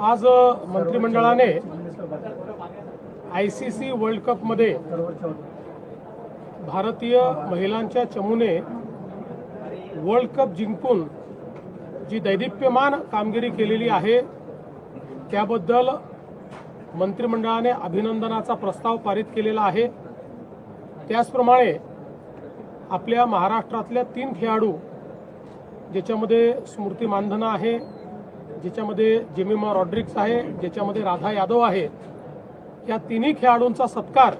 आज मंत्रिमंडळाने I C C world कपमध्ये भारतीय महिलांच्या चमूने वर्ल्ड कप जिंकून जी दैदिप्यमान कामगिरी केलेली आहे त्याबद्दल मंत्रिमंडळाने अभिनंदनाचा प्रस्ताव पारित केलेला आहे. त्याचप्रमाणे आपल्या महाराष्ट्रातल्या तीन खेळाडू ज्याच्यामध्ये स्मृती मानधना आहे ज्याच्यामध्ये जिमिमा रॉड्रिक्स आहे ज्याच्यामध्ये राधा यादव आहे या तिन्ही खेळाडूंचा सत्कार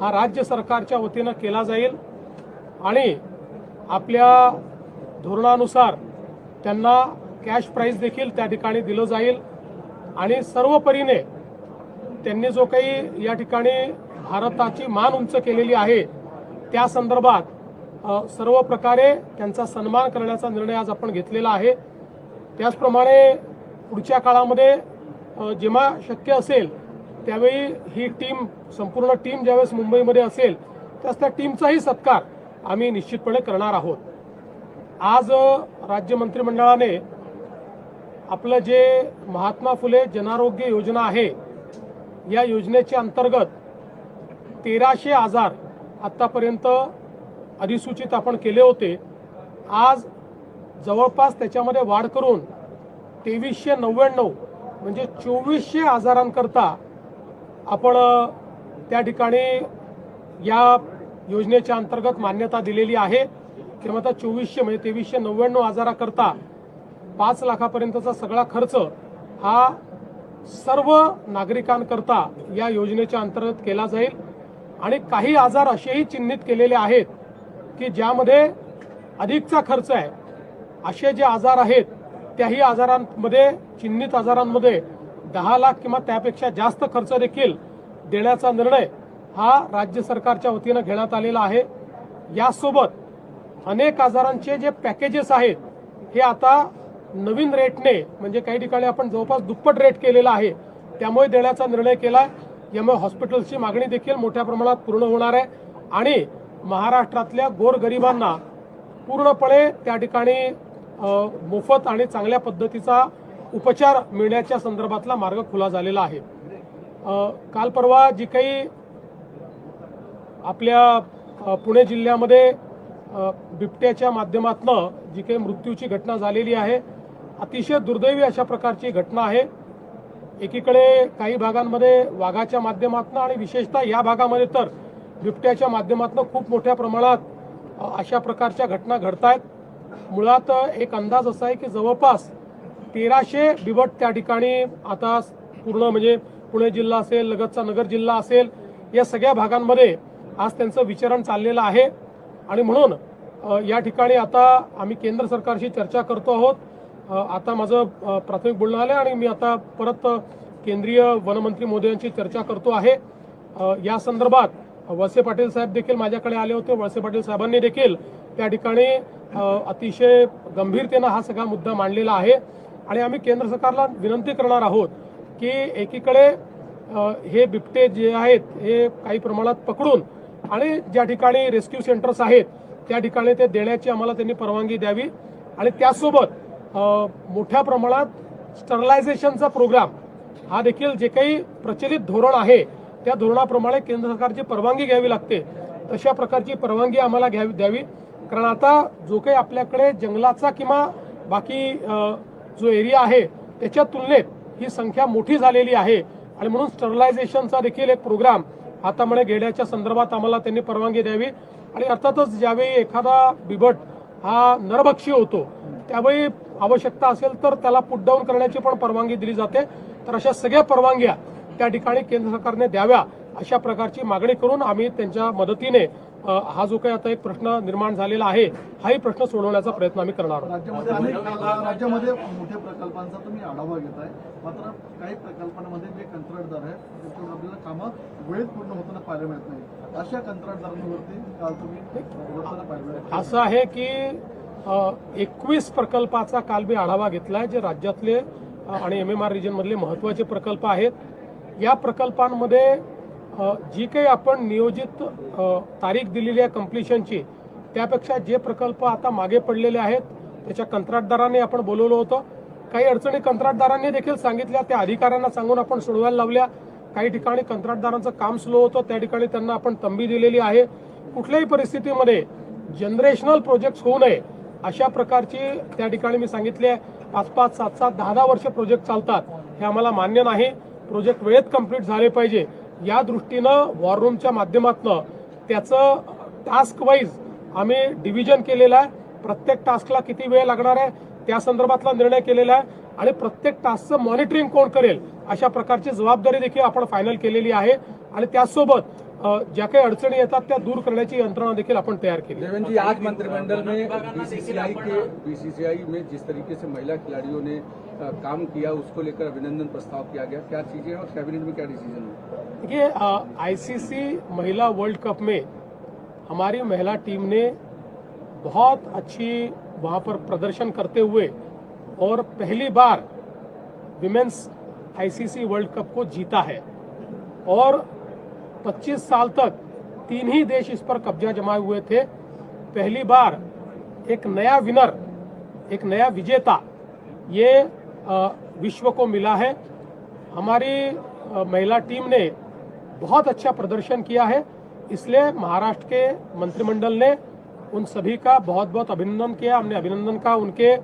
हा राज्य सरकारच्या वतीनं केला जाईल आणि आपल्या धोरणानुसार त्यांना कॅश प्राईज देखील त्या ठिकाणी दिलं जाईल. आणि सर्व परीने त्यांनी जो काही या ठिकाणी भारताची मान उंच केलेली आहे त्या संदर्भात सर्व प्रकारे त्यांचा सन्मान करण्याचा निर्णय आज आपण घेतलेला आहे. त्याचप्रमाणे पुढच्या काळामध्ये जेव्हा शक्य असेल त्यावेळी ही टीम संपूर्ण टीम ज्यावेळेस मुंबईमध्ये असेल त्यास त्या टीमचाही सत्कार आम्ही निश्चितपणे करणार आहोत. आज राज्य मंत्रिमंडळाने आपलं जे महात्मा फुले जनारोग्य योजना आहे या योजनेच्या अंतर्गत तेराशे आजार आत्तापर्यंत अधिसूचित आपण केले होते. आज जवळपास त्याच्यामध्ये वाढ करून तेवीसशे नव्याण्णव म्हणजे चोवीसशे आजारांकरता आपण त्या ठिकाणी या योजनेच्या अंतर्गत मान्यता दिलेली आहे. किंवा आता चोवीसशे म्हणजे तेवीसशे नव्याण्णव आजाराकरता पाच लाखापर्यंतचा सगळा खर्च हा सर्व नागरिकांकरता या योजनेच्या अंतर्गत केला जाईल. आणि काही आजार असेही चिन्हित केलेले आहेत की ज्यामध्ये अधिकचा खर्च आहे. असे जे आजार आहेत त्याही आजारांमध्ये चिन्हित आजारांमध्ये दहा लाख किंवा त्यापेक्षा जास्त खर्च देखील देण्याचा निर्णय हा राज्य सरकारच्या वतीनं घेण्यात आलेला आहे. यासोबत अनेक आजारांचे जे पॅकेजेस आहेत हे आता नवीन रेटने म्हणजे काही ठिकाणी आपण जवळपास दुप्पट रेट केलेला आहे त्यामुळे देण्याचा निर्णय केला यामुळे हॉस्पिटल्सची मागणी देखील मोठ्या प्रमाणात पूर्ण होणार आहे. आणि महाराष्ट्रातल्या गोरगरिबांना पूर्णपणे त्या ठिकाणी मोफत आणि चांगल्या पद्धतीचा उपचार मिळण्याच्या संदर्भातला मार्ग खुला झालेला आहे. काल परवा जी काही आपल्या पुणे जिल्ह्यामध्ये बिबट्याच्या माध्यमातनं जी काही मृत्यूची घटना झालेली आहे अतिशय दुर्दैवी अशा प्रकारची घटना आहे. एकीकडे काही भागांमध्ये वाघाच्या माध्यमातून आणि विशेषतः या भागामध्ये तर बिबट्याच्या माध्यमातून खूप मोठ्या प्रमाणात अशा प्रकारच्या घटना घडत आहेत मुळात एक अंदाज असा आहे की जवळपास तेराशे बिबट त्या ठिकाणी आता पूर्ण म्हणजे पुणे जिल्हा असेल लगतचा नगर जिल्हा असेल या सगळ्या भागांमध्ये आज त्यांचं विचारण चाललेलं आहे. आणि म्हणून या ठिकाणी आता आम्ही केंद्र सरकारशी चर्चा करतो आहोत. आता माझं प्राथमिक बोलणं आलं आणि मी आता परत केंद्रीय वनमंत्री मोदयांची चर्चा करतो आहे. या संदर्भात वळसे पाटील साहेब देखील माझ्याकडे आले होते. वळसे पाटील साहेबांनी देखील त्या ठिकाणी अतिशय गंभीरतेनं हा सगळा मुद्दा मांडलेला आहे. आणि आम्ही केंद्र सरकारला विनंती करणार आहोत की एकीकडे हे बिबटे जे आहेत हे काही प्रमाणात पकडून आणि ज्या ठिकाणी रेस्क्यू सेंटर्स आहेत त्या ठिकाणी ते देण्याची आम्हाला त्यांनी परवानगी द्यावी. आणि त्यासोबत मोठ्या प्रमाणात स्टरलायझेशनचा प्रोग्राम हा देखील जे काही प्रचलित धोरण आहे त्या धोरणाप्रमाणे केंद्र सरकारची परवानगी घ्यावी लागते. तशा प्रकारची परवानगी आम्हाला घ्यावी द्यावी. कारण आता जो काही आपल्याकडे जंगलाचा किंवा बाकी जो एरिया आहे त्याच्या तुलनेत ही संख्या मोठी झालेली आहे. आणि म्हणून स्टरलायझेशनचा देखील एक प्रोग्राम हातामध्ये घेण्याच्या संदर्भात आम्हाला त्यांनी परवानगी द्यावी. आणि अर्थातच ज्यावेळी एखादा बिबट हा नरभक्षी होतो त्यावेळी आवश्यकता असेल तर त्याला पुट डाऊन करण्याची पण परवानगी दिली जाते. तर अशा सगळ्या परवानग्या त्या ठिकाणी केंद्र सरकारने द्याव्या अशा प्रकारची मागणी करून आम्ही त्यांच्या मदतीने हा जो काही आता एक प्रश्न निर्माण झालेला आहे हाही प्रश्न सोडवण्याचा प्रयत्न आम्ही करणार आहोत. राज्यामध्ये मोठ्या प्रकल्पांचा तुम्ही आढावा घेताय. मात्र काही प्रकल्पांमध्ये जे कंत्राटदार आहेत त्यांच्यावर आपल्याला कामं वेळेत पूर्ण होताना पाहायला मिळत नाही अशा कंत्राटदारांवरती काल तुम्ही. असं आहे की एकवीस प्रकल्पाचा काल मी आढावा घेतलाय जे राज्यातले आणि एम एम आर रिजनमधले महत्त्वाचे प्रकल्प आहेत. या प्रकल्पांमध्ये जी काही आपण नियोजित तारीख दिलेली आहे कम्प्लिशनची त्यापेक्षा जे प्रकल्प आता मागे पडलेले आहेत त्याच्या कंत्राटदाराने आपण बोलवलं होतं. काही अडचणी कंत्राटदारांनी देखील सांगितल्या त्या अधिकाऱ्यांना सांगून आपण सोडवायला लावल्या. काही ठिकाणी कंत्राटदारांचं काम स्लो होतं त्या ठिकाणी त्यांना आपण तंबी दिलेली आहे. कुठल्याही परिस्थितीमध्ये जनरेशनल प्रोजेक्ट होऊ नये अशा प्रकारची त्या ठिकाणी मी सांगितले आहे. पाच पाच सात सात दहा दहा वर्ष प्रोजेक्ट चालतात हे आम्हाला मान्य नाही. प्रोजेक्ट वेळेत कंप्लीट झाले पाहिजे या दृष्टीनं वॉर रूमच्या माध्यमातून त्याचं टास्क वाईज आम्ही डिव्हिजन केलेलं आहे. प्रत्येक टास्कला किती वेळ लागणार आहे त्या संदर्भातला निर्णय केलेला आहे. आणि प्रत्येक टास्कचं मॉनिटरिंग कोण करेल अशा प्रकारची जबाबदारी देखील आपण फायनल केलेली आहे. आणि त्याचसोबत ज्या काही अडचणी येतात त्या दूर करण्याची यंत्रणा देखील आपण तयार केली. देवेंद्र जी आज मंत्रिमंडल में बीसीसीआई के बीसीसीआई में जिस तरीके से महिला खिलाड़ियों ने काम किया उसको लेकर अभिनंदन प्रस्ताव किया गया। क्या चीज़ें हैं और कैबिनेट में क्या डिसीज़न हुआ देखिए आईसीसी महिला वर्ल्ड कप में हमारी महिला टीम ने बहुत अच्छी वहाँ पर प्रदर्शन करते हुए और पहली बार विमेंस आईसीसी वर्ल्ड कप को जीता है। और 25 साल तक तीन ही देश इस पर कब्जा जमाए हुए थे। पहली बार एक नया विनर एक नया विजेता ये विश्व को मिला है। हमारी महिला टीम ने बहुत अच्छा प्रदर्शन किया है। इसलिए महाराष्ट्र के मंत्रिमंडल ने उन सभी का बहुत बहुत अभिनंदन किया। हमने अभिनंदन का उनके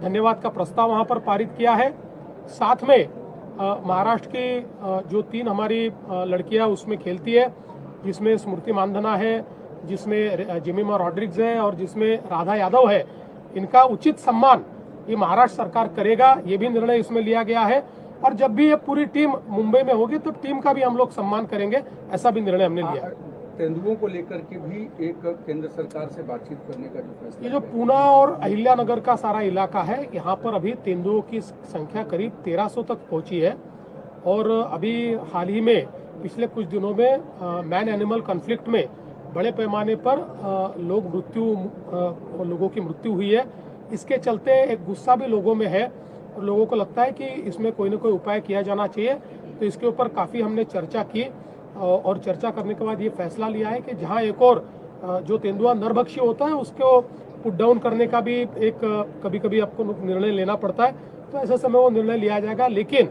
धन्यवाद का प्रस्ताव वहाँ पर पारित किया है। साथ में महाराष्ट्र के जो तीन हमारी लड़कियाँ उसमें खेलती है, जिसमें स्मृति मानधना है, जिसमें जिमिमा रॉड्रिक्स है और जिसमें राधा यादव है, इनका उचित सम्मान ये महाराष्ट्र सरकार करेगा, ये भी निर्णय इसमें लिया गया है। और जब भी ये पूरी टीम मुंबई में होगी तो टीम का भी हम लोग सम्मान करेंगे, ऐसा भी निर्णय हमने लिया है। तेंदुओं को लेकर के भी एक केंद्र सरकार से बातचीत करने का जो फैसला ये जो पूना और अहिल्यानगर का सारा इलाका है यहाँ पर अभी तेंदुओं की संख्या करीब 1300 तक पहुँची है। और अभी हाल ही में पिछले कुछ दिनों में मैन एनिमल कॉन्फ्लिक्ट में बड़े पैमाने पर लोग मृत्यु लोगों की मृत्यु हुई है। इसके चलते एक गुस्सा भी लोगों में है और लोगों को लगता है कि इसमें कोई ना कोई उपाय किया जाना चाहिए। तो इसके ऊपर काफ़ी हमने चर्चा की। और चर्चा करने के बाद ये फैसला लिया है कि जहाँ एक और जो तेंदुआ नरभक्षी होता है, उसको पुट डाउन करने का भी एक कभी कभी आपको निर्णय लेना पड़ता है। तो ऐसे समय वो निर्णय लिया जाएगा, लेकिन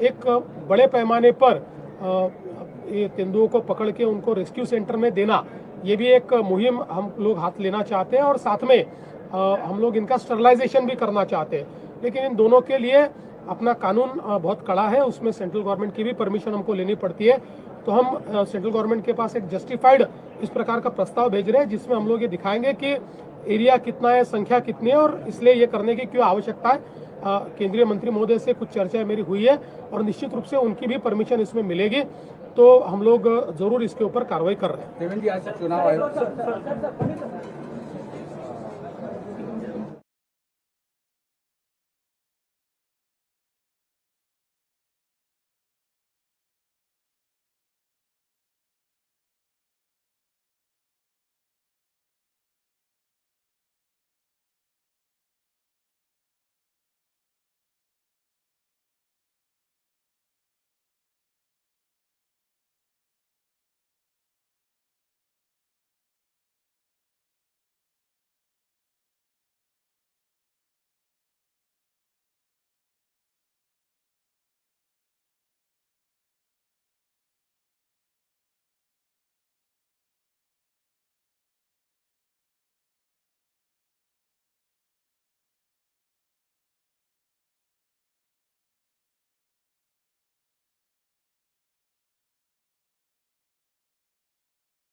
एक बड़े पैमाने पर ये तेंदुओं को पकड़ के उनको रेस्क्यू सेंटर में देना, ये भी एक मुहिम हम लोग हाथ लेना चाहते हैं और साथ में हम लोग इनका स्टरलाइजेशन भी करना चाहते हैं। लेकिन इन दोनों के लिए अपना कानून बहुत कड़ा है, उसमें सेंट्रल गवर्नमेंट की भी परमिशन हमको लेनी पड़ती है। तो हम सेंट्रल गवर्नमेंट के पास एक जस्टिफाइड इस प्रकार का प्रस्ताव भेज रहे हैं जिसमें हम लोग ये दिखाएँगे कि एरिया कितना है संख्या कितनी है और इसलिए ये करने की क्यों आवश्यकता है केंद्रीय मंत्री महोदय से कुछ चर्चाएँ मेरी हुई है और निश्चित रूप से उनकी भी परमिशन इसमें मिलेगी तो हम लोग ज़रूर इसके ऊपर कार्रवाई कर रहे हैं